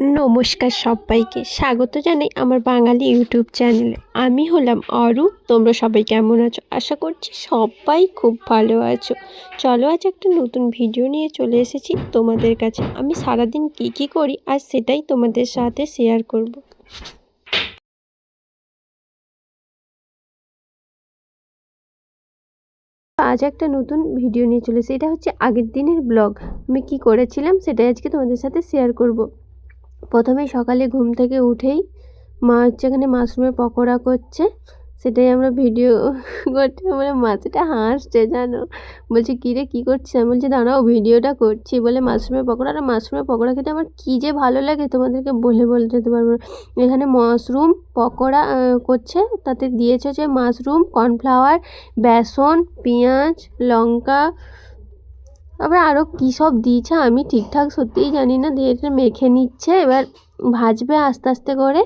নমস্কার সবাইকে। স্বাগত জানাই আমার বাঙালি ইউটিউব চ্যানেলে। আমি হলাম অরু তোমরা সবাই কেমন আছো? আশা করছি সবাই খুব ভালো আছো। চলো আজ একটা নতুন ভিডিও নিয়ে চলে এসেছি। তোমাদের কাছে আমি সারাদিন কি কি করি আর সেটাই তোমাদের সাথে শেয়ার করব। আজ একটা নতুন ভিডিও নিয়ে চলেছে এটা হচ্ছে আগের দিনের ব্লগ। আমি কি করেছিলাম সেটাই আজকে তোমাদের সাথে শেয়ার করব। প্রথমেই সকালে ঘুম থেকে উঠেই মা হচ্ছে এখানে মাশরুমের পকোড়া করছে। সেটাই আমরা ভিডিও করছি মানে মাছটা হাসছে জানো। বলছে, কী রে, কী করছিস? আমি বলছি, দাঁড়াও, ভিডিওটা করছি। বলে, মাশরুমের পকোড়া। আর, মাশরুমের পকোড়া খেতে আমার কী যে ভালো লাগে তোমাদেরকে বলে বলে যেতে পারব এখানে মাশরুম পকোড়া করছে। তাতে দিয়েছে হচ্ছে মাশরুম, কর্নফ্লাওয়ার, বেসন, পেঁয়াজ, লঙ্কা আবার আরও কী সব দিয়েছে আমি ঠিকঠাক সত্যিই জানি না, দিয়ে এটা মেখে নিচ্ছে, এবার ভাজবে আস্তে আস্তে করে।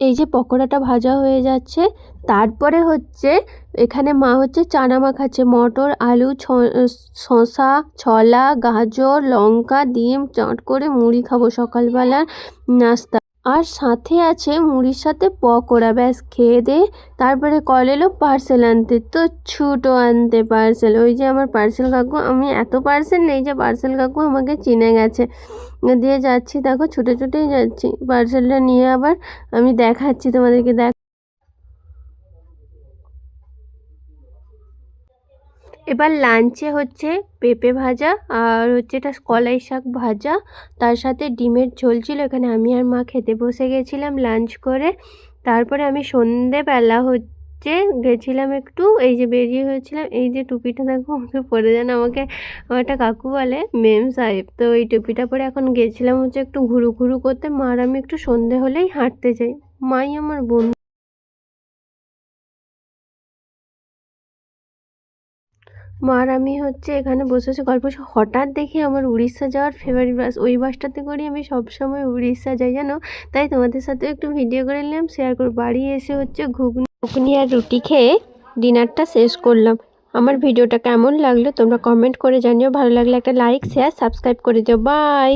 এই যে পকোড়াটা ভাজা হয়ে যাচ্ছে। তারপরে হচ্ছে, এখানে মা হচ্ছে চানা মাখাচ্ছে মটর, আলু শশা ছলা, গাজর, লঙ্কা দিয়ে চট করে মুড়ি খাব সকালবেলার নাস্তা। আর সাথে আছে মুড়ির সাথে পকোড়া। ব্যাস, খেয়ে দে তারপরে কল এলো পার্সেল আনতে। তো ছুটো আনতে পার্সেল ওই যে আমার পার্সেল কাকু, আমি এত পার্সেল নেই যে পার্সেল কাকু আমাকে চিনে গেছে। দিয়ে যাচ্ছি, দেখো ছুটে ছুটেই যাচ্ছি। পার্সেলটা নিয়ে আবার আমি দেখাচ্ছি তোমাদেরকে, দেখ এবার লাঞ্চে হচ্ছে পেঁপে ভাজা আর হচ্ছে এটা কলাই শাক ভাজা। তার সাথে ডিমের ঝোল ছিল, এখানে আমি আর মা খেতে বসে গেছিলাম লাঞ্চ করে। তারপরে আমি সন্ধেবেলা হচ্ছে গেছিলাম একটু, এই যে বেরিয়ে হয়েছিলাম, এই যে টুপিটা দেখো পরে যেন আমাকে একটা কাকু বলে, মেম সাহেব। তো এই টুপিটা পরে এখন গেছিলাম হচ্ছে একটু ঘুরু ঘুরু করতে। মার আমি একটু সন্ধে হলেই হাঁটতে যাই। মাই আমার বন্ধু। মার, আমি হচ্ছে এখানে বসে বসে গল্প হঠাৎ দেখি আমার উড়িষ্যা যাওয়ার ফেভারিট বাস ওই বাসটাতে করি আমি সবসময় উড়িষ্যা যাই, জানো? তাই তোমাদের সাথে একটু ভিডিও করে নিলাম শেয়ার করব। বাড়ি এসে হচ্ছে ঘুগনি ঘুগনি আর রুটি খেয়ে ডিনারটা শেষ করলাম। আমার ভিডিওটা কেমন লাগল তোমরা কমেন্ট করে জানিও, ভালো লাগলে একটা লাইক শেয়ার সাবস্ক্রাইব করে দিও। বাই